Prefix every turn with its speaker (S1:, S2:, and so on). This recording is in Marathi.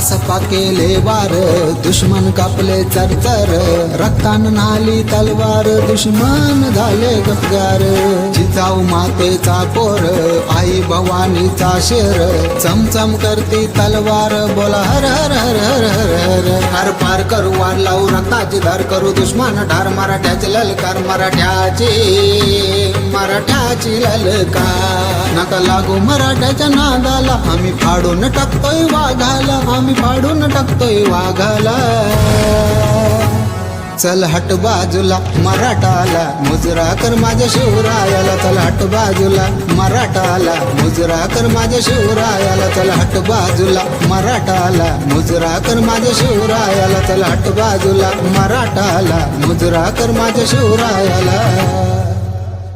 S1: सपा केले वार दुश्मन कापले चरचर रक्तान नाली तलवार दुश्मन झाले गपगार. जिजाऊ मातेचा पोर आई भवानीचा शेर चमचम करती तलवार बोला हर हर हर हर हर हर. हर पार करू वार लावू रक्ताची धार करू दुश्मन ठार मराठ्याचे ललकार मराठ्याची मराठ्याची ललकार. नका लागू मराठ्याच्या नादाला. आम्ही फाडून टाकतोय वाघाला. आम्ही फाडून टाकतोय वाघाला. चल हट बाजूला मराठाला. मुजरा कर माझ्या शिवरायाला. चल हट बाजूला मराठाला. मुजरा कर माझ्या शिवरायाला. चल हट बाजूला मराठाला. मुजरा कर माझ्या शिवरायाला. चल हट बाजूला मराठाला. मुजरा कर माझ्या शिवरायाला.